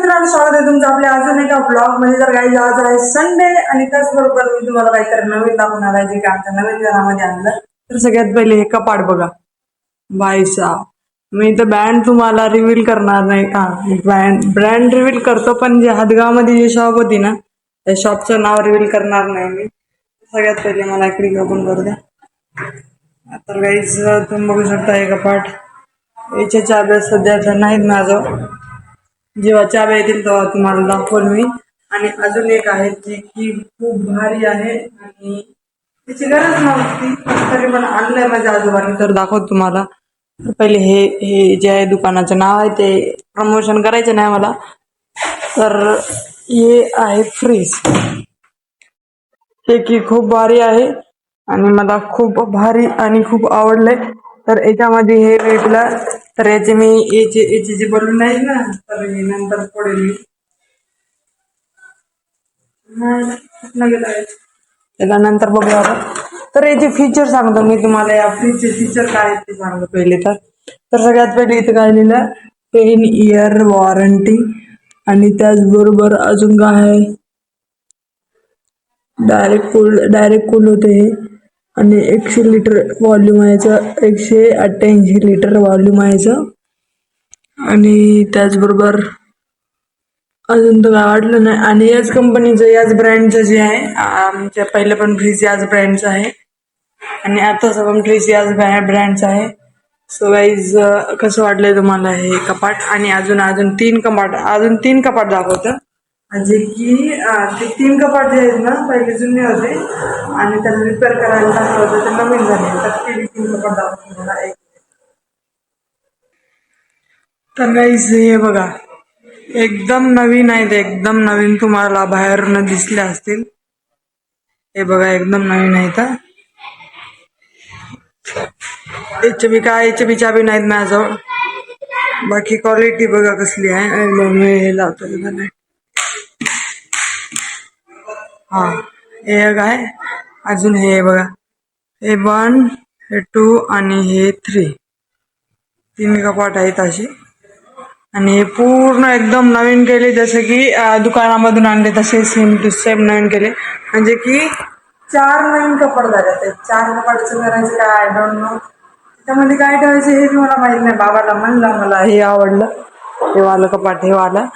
मित्रांनो स्वागत आहे तुमचं आपल्या अजून एका ब्लॉगमध्ये तर काही आज आहे संडे आणि त्याचबरोबर मी तुम्हाला काहीतरी नवीन दाखवणार आहे जे की आमच्या नवीन घरामध्ये आणलं. तर सगळ्यात पहिले हे कपाट बघा. बायसा मी तर बँड तुम्हाला रिव्हील करणार नाही का? ब्रँड ब्रँड रिव्हील करतो पण जे हदगावमध्ये जी शॉप होती ना त्या शॉपचं नाव रिव्हील करणार नाही मी. सगळ्यात पहिले मला इकडे ओपन करू द्या. तर काहीच तुम्ही बघू शकता हे कपाट. याच्या चार्जेस सध्या तर नाहीत माझं. जेव्हा चाब्या येतील तेव्हा तुम्हाला दाखवल मी आणि अजून एक आहे जी की खूप भारी आहे आणि त्याची गरज नव्हती तरी पण आणलंय माझ्या आजोबांनी. तर दाखवत तुम्हाला. पहिले हे हे जे आहे दुकानाचं नाव आहे ते प्रमोशन करायचं नाही मला. तर हे आहे फ्रीज हे की खूप भारी आहे आणि मला खूप भारी आणि खूप आवडलंय. तर याच्यामध्ये हे भेटलं तर याचे मी याचे याचे जे बलून आहेत ना तर मी नंतर पडेल मी. नाही, त्याला नंतर बघूया आपण. तर याचे फीचर सांगतो मी तुम्हाला या फ्रीजचे फीचर काय आहेत ते सांगतो पहिले तर. तर सगळ्यात पहिले इथं काय लिहिलं टेन इयर वॉरंटी आणि त्याचबरोबर अजून काय आहे? डायरेक्ट कूल डायरेक्ट कूल होते हे. आणि एकशे लिटर व्हॉल्यूम आहे याचं. एकशे अठ्ठ्याऐंशी लिटर व्हॉल्यूम आहे याचं. आणि त्याचबरोबर अजून तर काय वाटलं नाही. आणि याच कंपनीचं याच ब्रँडचं जे आहे आमच्या पहिलं पण फ्रीज याच ब्रँडचं आहे. आणि आताचं पण फ्रीज याच ब्रँडचं आहे. सो वाईज कसं वाटलंय तुम्हाला हे कपाट? आणि अजून अजून तीन कपाट अजून तीन कपाट दाखवतं. जे की ते तीन कपाट जे आहेत ना पहिले जुने होते आणि त्याला रिपेअर करायला टाकलं होतं ते नवीन झाले. तर ते तीन कपाट दाखवतो तुम्हाला एक. तर गाईज हे बघा एकदम नवीन आहेत एकदम नवीन तुम्हाला बाहेरून दिसले असतील. हे बघा एकदम नवीन आहेत एच बी काय एच बी चाबी नाहीत माझ्याजवळ. बाकी क्वालिटी बघा कसली आहे एकदम हे लावतो नाही हा हे एक आहे. अजून हे बघा. हे वन हे टू आणि हे थ्री तीन कपाट आहेत अशी. आणि हे पूर्ण एकदम नवीन केले जसे की दुकानामधून आणले तसे सेम टू सेम नवीन केले. म्हणजे की चार नवीन कपाट झाले ते. चार कपाटचं करायचं काय? आय डोंट नो त्यामध्ये काय ठेवायचं हे बी मला माहीत नाही. बाबाला म्हणलं मला हे आवडलं. हे वालं कपाट हे वालं.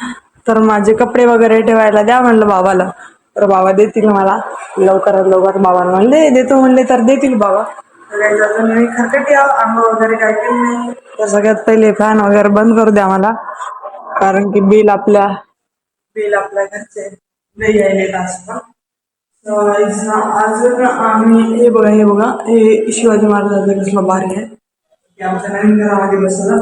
तर माझे कपडे वगैरे ठेवायला द्या म्हणलं बाबाला. तर बाबा देतील मला. लवकरात लवकर बाबा म्हणले देतो म्हणले तर देतील बाबा. तर अजून मी खरकटी आंघोळ वगैरे काय नाही. तर सगळ्यात पहिले फॅन वगैरे बंद करू द्या मला कारण की बिल आपल्या बिल आपल्या घरचे नाही यायले असतं अजून आम्ही हे बघा हे बघा हे शिवाजी महाराजांचं कसलं भारी आहे. की आमच्या नवीन घरामध्ये बसलं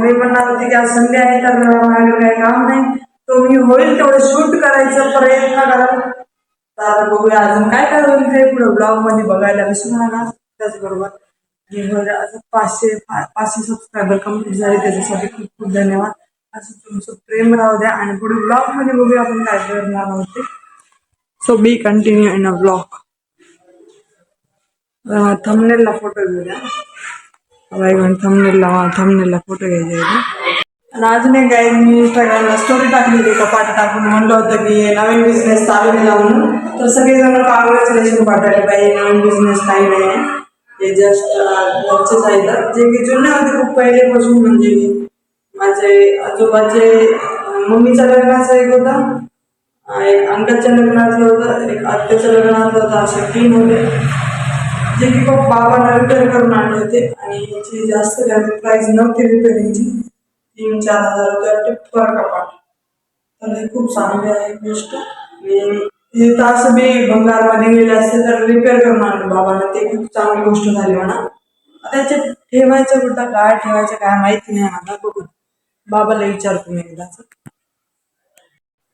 मी म्हणणार होते की आज संध्या आहे तर माझ्याकडे काही काम नाही. तुम्ही होईल तेवढं शूट करायचा प्रयत्न करा. तर बघूया अजून काय काय होईल ते पुढे ब्लॉगमध्ये बघायला विसरू नका. त्याचबरोबर असं पाचशे पाचशे सबस्क्रायबर कंप्लीट झाले त्याच्यासाठी खूप खूप धन्यवाद. असं तुमचं प्रेम राहू द्या आणि पुढे ब्लॉगमध्ये बघूया आपण काय करणार आहोत ते. So be continue in a blog थमनेलला photo घेऊया. थमनेलला थमनेलला फोटो घ्यायचे राजने आणि अजून एक काय मी इंस्टाग्रामला स्टोरी टाकलेली कपाट टाकून म्हणलं होतं की नवीन बिझनेस चालू केला म्हणून. तर सगळेजण कॉंग्रॅच्युलेशन पाठवले पाहिजे नवीन बिझनेस काही नाही आहे. ते जस्ट घरचेच आहेत जे की जुने होते खूप पहिलेपासून म्हणजे माझे आजोबाचे मम्मीच्या लग्नाचं एक होतं एक अंकलच्या लग्नातलं होतं एक आत्याच्या लग्नातलं होतं असे तीन होते. जे की खूप बाबांना रिपेअर करून आणले होते आणि याची जास्त प्राईज प्राईस नव्हती रिपेअरिंगची तीन चार हजार रुपये पर कपाट तर हे खूप चांगली आहे गोष्ट. आणि हे तर असं बी भंगारमध्ये गेले असते तर रिपेअर करून आणलं बाबांना. ते खूप चांगली गोष्ट झाली म्हणा. आता याच्यात ठेवायचं कुठं? काय ठेवायचं काय माहिती नाही मला बघू. बाबाला विचारतो मी एकदाच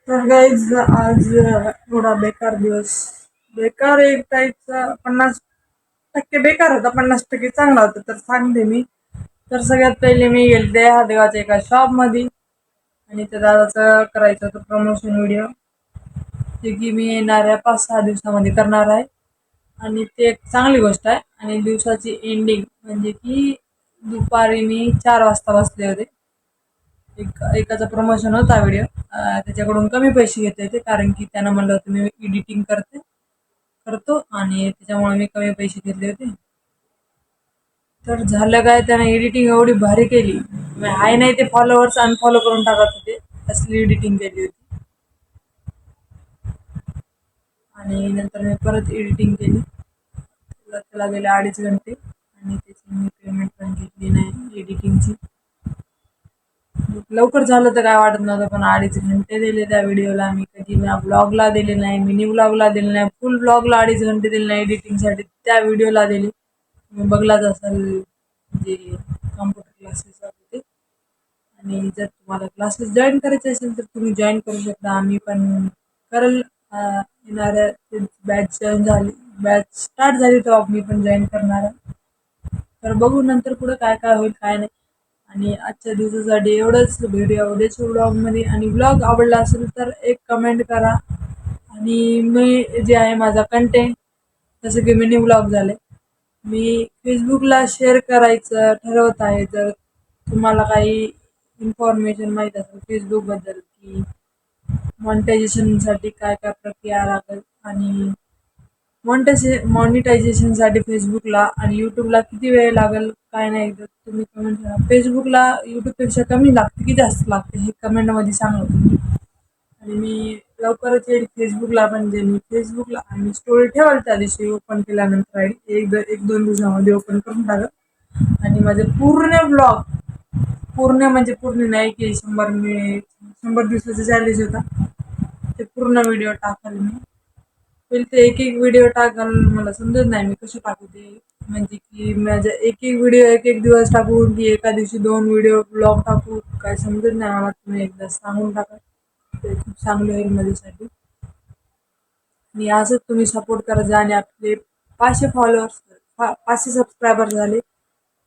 तर गाईज आज थोडा बेकार दिवस. बेकार एक टाईपचा पन्नास टक्के बेकार होता. पन्नास टक्के चांगला होता. तर सांगते मी. तर सगळ्यात पहिले मी गेले हादगावच्या एका शॉपमध्ये आणि त्या दादाचं करायचं होतं प्रमोशन व्हिडिओ जे की मी येणाऱ्या पाच सहा दिवसामध्ये करणार आहे. आणि ते एक चांगली गोष्ट आहे. आणि दिवसाची एंडिंग म्हणजे की दुपारी मी चार वाजता बसले होते. एक एकाचा प्रमोशन होता व्हिडिओ त्याच्याकडून कमी पैसे घेते होते कारण की त्यानं म्हणलं होतं मी एडिटिंग करते करतो. आणि त्याच्यामुळे मी कमी पैसे घेतले होते. तर झालं काय त्यानं एडिटिंग एवढी भारी केली. मी आहे नाही ते फॉलोअर्स अनफॉलो करून टाकत होते. असली एडिटिंग केली होती. आणि नंतर मी परत एडिटिंग केली. त्याला त्याला गेले अडीच घंटे. आणि त्याची मी पेमेंट पण घेतली नाही एडिटिंगची लवकर झालं तर काय वाटत नव्हतं पण अडीच घंटे दिले त्या व्हिडिओला मी कधी मी ब्लॉगला दिले नाही मिनी ब्लॉगला दिले नाही फुल ब्लॉगला अडीच घंटे दिले नाही एडिटिंगसाठी त्या व्हिडिओला दिले. बघलाच असाल जे कॉम्प्युटर क्लासेस होते. आणि जर तुम्हाला क्लासेस जॉईन करायचे असेल तर तुम्ही जॉईन करू शकता. आम्ही पण करल येणाऱ्या बॅच जॉईन झाली बॅच स्टार्ट झाली तेव्हा मी पण जॉईन करणार आहे. तर बघू नंतर पुढे काय काय होईल काय नाही. आणि आजच्या दिवसासाठी एवढंच व्हिडिओ उद्याच्या ब्लॉगमध्ये आणि ब्लॉग आवडला असेल तर एक कमेंट करा. आणि मी जे आहे माझा कंटेंट जसं की मिनी ब्लॉग झाले. मी फेसबुकला शेअर करायचं ठरवत आहे. जर तुम्हाला काही इन्फॉर्मेशन माहीत असेल फेसबुकबद्दल की मॉनिटायझेशनसाठी काय काय प्रक्रिया लागेल आणि मॉनिटायझे मॉनिटायझेशनसाठी फेसबुकला आणि यूट्यूबला किती वेळ लागेल काय नाही तर तुम्ही कमेंट करा. फेसबुकला यूट्यूबपेक्षा कमी लागते की जास्त लागते हे कमेंटमध्ये सांगा तुम्ही. आणि मी लवकरच येईल फेसबुकला पण जे मी फेसबुकला आणि स्टोरी ठेवाल त्या दिवशी ओपन केल्यानंतर आय एक द एक दोन दिवसामध्ये ओपन करून टाकत आणि माझे पूर्ण ब्लॉग पूर्ण म्हणजे पूर्ण नाही की शंभर मी शंभर दिवसाचा चॅलेंज होता. ते पूर्ण व्हिडिओ टाकाल मी. पहिले ते एक एक व्हिडिओ टाकाल मला समजत नाही मी कसे टाकू ते म्हणजे की माझ्या एक एक व्हिडिओ एक एक दिवस टाकू की एका दिवशी दोन व्हिडिओ ब्लॉग टाकू काय समजत नाही मला. तुम्ही एकदा सांगून टाका. ते खूप चांगलं होईल माझ्यासाठी. आणि असंच तुम्ही सपोर्ट करत जा आणि आपले पाचशे फॉलोअर्स पाचशे सबस्क्रायबर झाले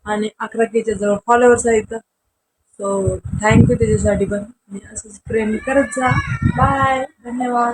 आणि अकरा केच्या जवळ फॉलोअर्स आहेत. सो थँक्यू त्याच्यासाठी पण. आणि असंच प्रेम करत जा. बाय धन्यवाद.